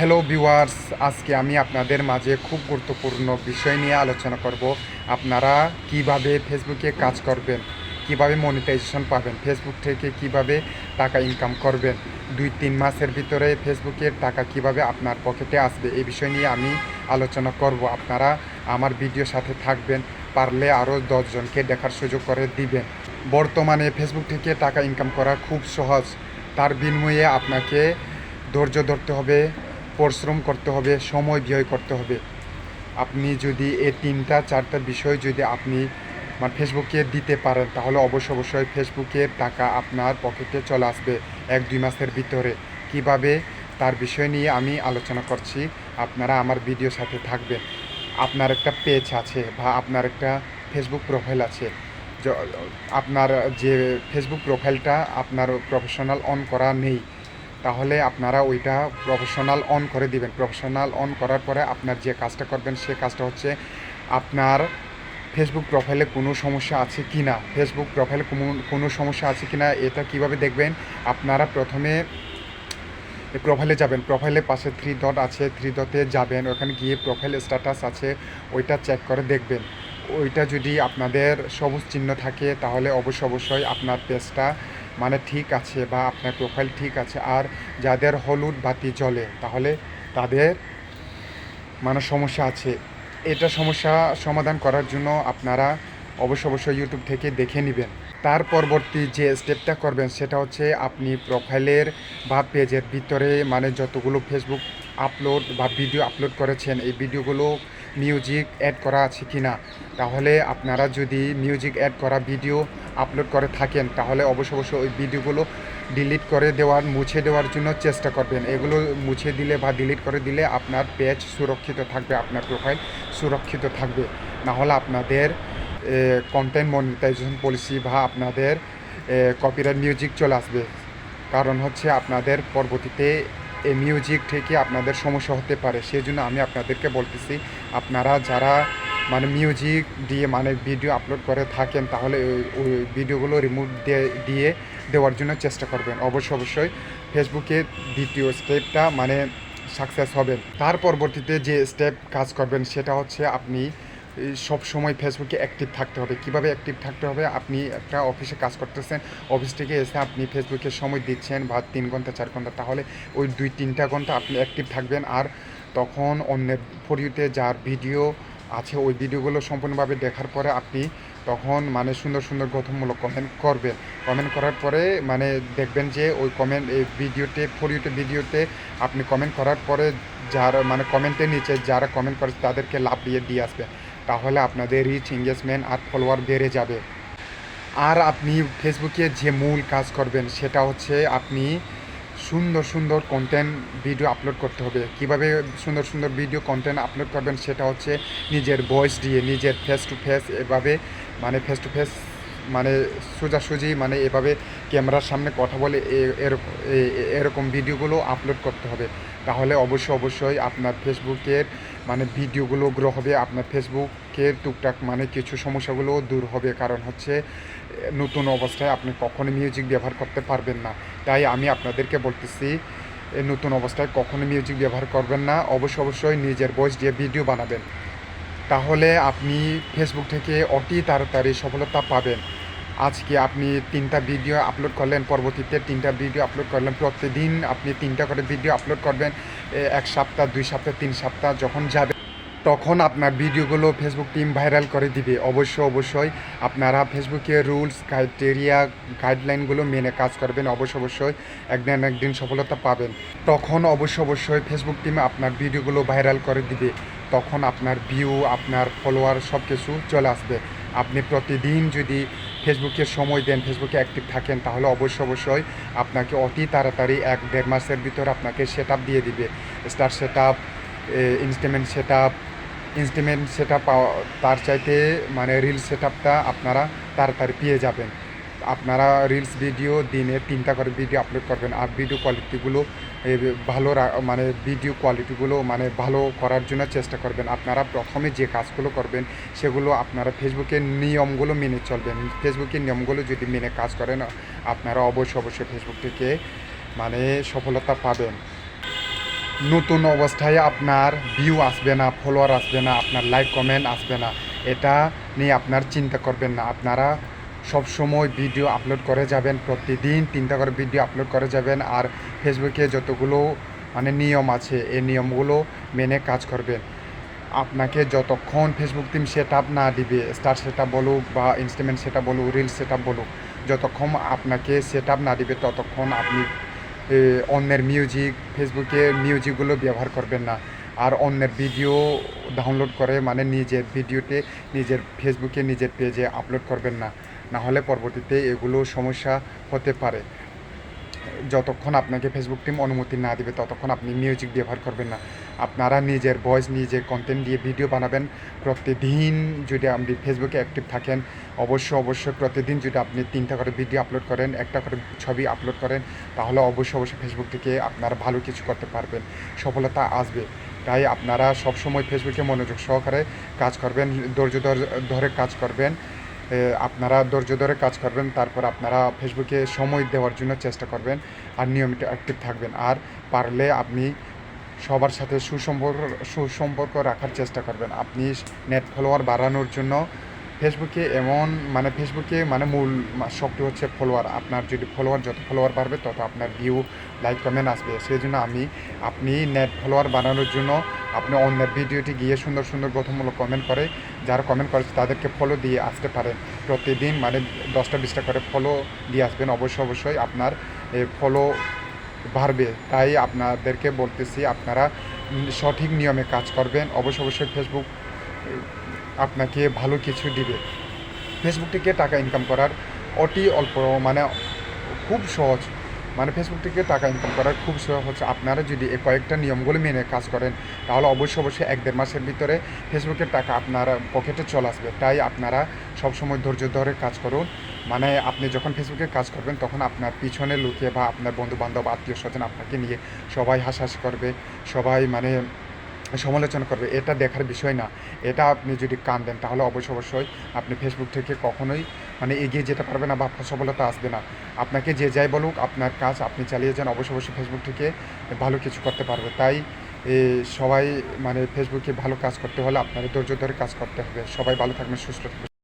Hello viewers আজকে আমি আপনাদের মাঝে খুব গুরুত্বপূর্ণ বিষয় নিয়ে আলোচনা করব। আপনারা কীভাবে ফেসবুকে কাজ করবেন, কীভাবে মনিটাইজেশন পাবেন ফেসবুক থেকে কীভাবে টাকা ইনকাম করবেন দুই তিন মাসের ভিতরে ফেসবুকের টাকা কীভাবে আপনার পকেটে আসবে, এই বিষয় নিয়ে আমি আলোচনা করব। আপনারা আমার ভিডিওর সাথে থাকবেন, পারলে আরও দশজনকে দেখার সুযোগ করে দিবেন। বর্তমানে ফেসবুক থেকে টাকা ইনকাম করা খুব সহজ। তার বিনিময়ে আপনাকে ধৈর্য ধরতে হবে পরিশ্রম করতে হবে, সময় ব্যয় করতে হবে। আপনি যদি এই তিনটা, চারটা বিষয় যদি আপনি মানে ফেসবুকে দিতে পারেন, তাহলে অবশ্য অবশ্যই ফেসবুকের টাকা আপনার পকেটে চলে আসবে এক, দুই মাসের ভিতরে। কীভাবে? তার বিষয় নিয়ে আমি আলোচনা করছি। আপনারা আমার ভিডিও সাথে থাকবেন। আপনার একটা পেজ আছে বা আপনার একটা ফেসবুক প্রোফাইল আছে। আপনার যে ফেসবুক প্রোফাইলটা আপনার প্রফেশনাল অন করা নেই তাহলে আপনারা ওইটা প্রফেশনাল অন করে দিবেন। প্রফেশনাল অন করার পরে আপনার যে কাজটা করবেন, সে কাজটা হচ্ছে আপনার ফেসবুক প্রোফাইলে কোনো সমস্যা আছে কি না? ফেসবুক প্রোফাইলে কোনো সমস্যা আছে কি না? এটা কীভাবে দেখবেন? আপনারা প্রথমে প্রোফাইলে যাবেন। প্রোফাইলে পাশে থ্রি ডট আছে। থ্রি ডটে যাবেন। ওখানে গিয়ে প্রোফাইল স্ট্যাটাস আছে। ওইটা চেক করে দেখবেন। ওইটা যদি আপনাদের সবুজ চিহ্ন থাকে, তাহলে অবশ্য অবশ্যই আপনার পেজটা মানে ঠিক আছে বা আপনার প্রোফাইল ঠিক আছে, আর যাদের হলুদ বাতি জ্বলে, তাহলে তাদের মানে সমস্যা আছে। এটা সমস্যা সমাধান করার জন্য আপনারা অবশ্য অবশ্যই ইউটিউব থেকে দেখে নেবেন। তার পরবর্তী যে স্টেপটা করবেন, সেটা হচ্ছে আপনি প্রোফাইলের বা পেজের ভিতরে মানে যতগুলো ফেসবুক আপলোড বা ভিডিও আপলোড করেছেন, এই ভিডিওগুলো মিউজিক অ্যাড করা আছে কি না তাহলে আপনারা যদি মিউজিক অ্যাড করা ভিডিও আপলোড করে থাকেন, তাহলে অবশ্য অবশ্যই ওই ভিডিওগুলো ডিলিট করে দেওয়ার, মুছে দেওয়ার জন্য চেষ্টা করবেন। এগুলো মুছে দিলে বা ডিলিট করে দিলে আপনার পেজ সুরক্ষিত থাকবে, আপনার প্রোফাইল সুরক্ষিত থাকবে। না হলে আপনাদের কন্টেন্ট মনিটাইজেশন পলিসি বা আপনাদের কপিরাইট মিউজিক চলে আসবে। কারণ হচ্ছে আপনাদের পরবর্তীতে এই মিউজিক থেকে আপনাদের সমস্যা হতে পারে সেই জন্য আমি আপনাদেরকে বলতেছি, আপনারা যারা মানে মিউজিক দিয়ে মানে ভিডিও আপলোড করে থাকেন, তাহলে ওই- ভিডিওগুলো রিমুভ দিয়ে দিয়ে দেওয়ার জন্য চেষ্টা করবেন। অবশ্যই অবশ্যই ফেসবুকে দ্বিতীয় স্টেপটা মানে সাকসেস হবেন তার পরবর্তীতে যে স্টেপ কাজ করবেন, সেটা হচ্ছে আপনি সব সময় ফেসবুকে অ্যাক্টিভ থাকতে হবে। কীভাবে অ্যাক্টিভ থাকতে হবে? আপনি একটা অফিসে কাজ করতেছেন অফিস থেকে এসে আপনি ফেসবুকে সময় দিচ্ছেন বা তিন ঘণ্টা, চার ঘণ্টা, তাহলে ওই দুই, তিনটা ঘণ্টা আপনি অ্যাক্টিভ থাকবেন। আর তখন অন্যের ফরিউতে যার ভিডিও আছে, ওই ভিডিওগুলো সম্পূর্ণভাবে দেখার পরে আপনি তখন মানে সুন্দর সুন্দর গঠনমূলক কমেন্ট করবেন। কমেন্ট করার পরে মানে দেখবেন যে ওই কমেন্ট এই ভিডিওতে ফরিউতে ভিডিওতে আপনি কমেন্ট করার পরে যার মানে কমেন্টের নিচে যারা কমেন্ট করে তাদেরকে লাভ দিয়ে দিয়ে আসবে। তাহলে আপনাদের রিচ এঙ্গেজমেন্ট আর ফলোয়ার বেড়ে যাবে। আর আপনি ফেসবুকে যে মূল কাজ করবেন, সেটা হচ্ছে আপনি সুন্দর সুন্দর কন্টেন্ট ভিডিও আপলোড করতে হবে। কীভাবে সুন্দর সুন্দর ভিডিও কন্টেন্ট আপলোড করবেন, সেটা হচ্ছে নিজের ভয়েস দিয়ে, নিজের ফেস টু ফেস এভাবে মানে ফেস টু ফেস মানে সোজাসুজি মানে এভাবে ক্যামেরার সামনে কথা বলে এরকম ভিডিওগুলো আপলোড করতে হবে। তাহলে অবশ্যই অবশ্যই আপনার ফেসবুকের মানে ভিডিওগুলো গ্রো হবে, আপনার ফেসবুকের টুকটাক মানে কিছু সমস্যাগুলো দূর হবে। কারণ হচ্ছে, নতুন অবস্থায় আপনি কখনো মিউজিক ব্যবহার করতে পারবেন না। তাই আমি আপনাদেরকে বলতেছি নতুন অবস্থায় কখনো মিউজিক ব্যবহার করবেন না। অবশ্যই অবশ্যই নিজের ভয়েস দিয়ে ভিডিও বানাবেন। তাহলে আপনি ফেসবুক থেকে অতি তাড়াতাড়ি সফলতা পাবেন। আজকে আপনি তিনটা ভিডিও আপলোড করলেন, পরবর্তীতে তিনটা ভিডিও আপলোড করলেন। প্রতিদিন আপনি তিনটা করে ভিডিও আপলোড করবেন এক সপ্তাহ, দুই সপ্তাহ, তিন সপ্তাহ, যখন যাবে, তখন আপনার ভিডিওগুলো ফেসবুক টিম ভাইরাল করে দিবে। অবশ্য, অবশ্যই আপনারা ফেসবুকে রুলস ক্রাইটেরিয়া গাইডলাইনগুলো মেনে কাজ করবেন। অবশ্য, অবশ্যই একদিন একদিন সফলতা পাবেন। তখন অবশ্য, অবশ্যই ফেসবুক টিম আপনার ভিডিওগুলো ভাইরাল করে দিবে। তখন আপনার ভিউ আপনার ফলোয়ার সব কিছু চলে আসবে। আপনি প্রতিদিন যদি ফেসবুকে সময় দেন ফেসবুকে অ্যাক্টিভ থাকেন, তাহলে অবশ্যই অবশ্যই আপনাকে অতি তাড়াতাড়ি এক দেড় মাসের ভিতর আপনাকে সেট দিয়ে দিবে। Star set up instrument set up instrument set up তার চাইতে মানে রিল সেট আপটা আপনারা তাড়াতাড়ি পেয়ে যাবেন। আপনারা রিলস ভিডিও দিনে তিনটা করে ভিডিও আপলোড করবেন। আর ভিডিও কোয়ালিটিগুলো ভালো মানে ভিডিও কোয়ালিটিগুলো মানে ভালো করার জন্য চেষ্টা করবেন। আপনারা প্রথমে যে কাজগুলো করবেন, সেগুলো আপনারা ফেসবুকের নিয়মগুলো মেনে চলবেন। ফেসবুকের নিয়মগুলো যদি মেনে কাজ করেন, আপনারা অবশ্যই অবশ্যই ফেসবুক থেকে মানে সফলতা পাবেন। নতুন অবস্থায় আপনার ভিউ আসবে না ফলোয়ার আসবে না, আপনার লাইক কমেন্ট আসবে না। এটা নিয়ে আপনার চিন্তা করবেন না। আপনারা সব সময় ভিডিও আপলোড করে যাবেন, প্রতিদিন তিনটা করে ভিডিও আপলোড করে যাবেন আর ফেসবুকে যতগুলো মানে নিয়ম আছে, এই নিয়মগুলো মেনে কাজ করবেন। আপনাকে যতক্ষণ ফেসবুক টিম সেট আপ না দিবে স্টার সেট আপ বলুক বা ইনস্ট্রুমেন্ট সেট আপ বলুক রিল সেট আপ বলুক, যতক্ষণ আপনাকে সেট আপ না দিবে, ততক্ষণ আপনি অন্যের মিউজিক ফেসবুকে মিউজিকগুলো ব্যবহার করবেন না। আর অন্যের ভিডিও ডাউনলোড করে মানে নিজের ভিডিওতে নিজের ফেসবুকে, নিজের পেজে আপলোড করবেন না। না হলে পরবর্তীতে এগুলো সমস্যা হতে পারে। যতক্ষণ আপনাকে ফেসবুক টিম অনুমতি না দিবে, ততক্ষণ আপনি মিউজিক ব্যবহার করবেন না। আপনারা নিজের ভয়েস নিজের কন্টেন্ট দিয়ে ভিডিও বানাবেন। প্রতিদিন যদি আপনি ফেসবুকে অ্যাক্টিভ থাকেন অবশ্যই অবশ্যই প্রতিদিন যদি আপনি তিনটা করে ভিডিও আপলোড করেন, একটা করে ছবি আপলোড করেন, তাহলে অবশ্যই অবশ্যই ফেসবুক থেকে আপনারা ভালো কিছু করতে পারবেন। সফলতা আসবে। তাই আপনারা সবসময় ফেসবুকে মনোযোগ সহকারে কাজ করবেন, ধৈর্য ধরে কাজ করবেন। আপনারা ধৈর্য ধরে কাজ করবেন, তারপর আপনারা ফেসবুকে সময় দেওয়ার জন্য চেষ্টা করবেন আর নিয়মিত অ্যাক্টিভ থাকবেন। আর পারলে আপনি সবার সাথে সুসম্পর্ক সুসম্পর্ক রাখার চেষ্টা করবেন। আপনি নেট ফলোয়ার বাড়ানোর জন্য ফেসবুকে এমন মানে ফেসবুকে মানে মূল শক্তি হচ্ছে ফলোয়ার আপনার যদি ফলোয়ার যত ফলোয়ার বাড়বে, তত আপনার ভিউ লাইক কমেন্ট আসবে। সেই জন্য আমি, আপনি নেট ফলোয়ার বানানোর জন্য আপনি অন্যের ভিডিওটি গিয়ে সুন্দর সুন্দর গঠনমূলক কমেন্ট করে, যারা কমেন্ট করেছে তাদেরকে ফলো দিয়ে আসতে পারেন। প্রতিদিন মানে দশটা, বিশটা করে ফলো দিয়ে আসবেন। অবশ্যই অবশ্যই আপনার ফলো বাড়বে। তাই আপনাদেরকে বলতেছি, আপনারা সঠিক নিয়মে কাজ করবেন। অবশ্যই অবশ্যই ফেসবুক আপনাকে ভালো কিছু দিবে। ফেসবুক থেকে টাকা ইনকাম করার অতি অল্প মানে খুব সহজ। মানে ফেসবুক থেকে টাকা ইনকাম করার খুব সহজ। হচ্ছে আপনারা যদি এই কয়েকটা নিয়মগুলো মেনে কাজ করেন, তাহলে অবশ্যই অবশ্যই এক দেড় মাসের ভিতরে ফেসবুকের টাকা আপনার পকেটে চলে আসবে। তাই আপনারা সবসময় ধৈর্য ধরে কাজ করুন। মানে আপনি যখন ফেসবুকে কাজ করবেন, তখন আপনার পিছনে লুকিয়ে বা আপনার বন্ধু বান্ধব আত্মীয় স্বজন আপনাকে নিয়ে সবাই হাসাহাসি করবে। সবাই মানে সমালোচনা করবে, এটা দেখার বিষয় না। এটা আপনি যদি কান দেন, তাহলে অবশ্যই অবশ্যই আপনি ফেসবুক থেকে কখনোই মানে এগিয়ে যেতে পারবে না বা সফলতা আসবে না। আপনাকে যে যাই বলুক, আপনার কাজ আপনি চালিয়ে যান অবশ্যই অবশ্যই ফেসবুক থেকে ভালো কিছু করতে পারবে। তাই সবাই মানে ফেসবুকে ভালো কাজ করতে হলে আপনার ধৈর্য ধরে কাজ করতে হবে। সবাই ভালো থাকবেন, সুস্থ থাকবেন।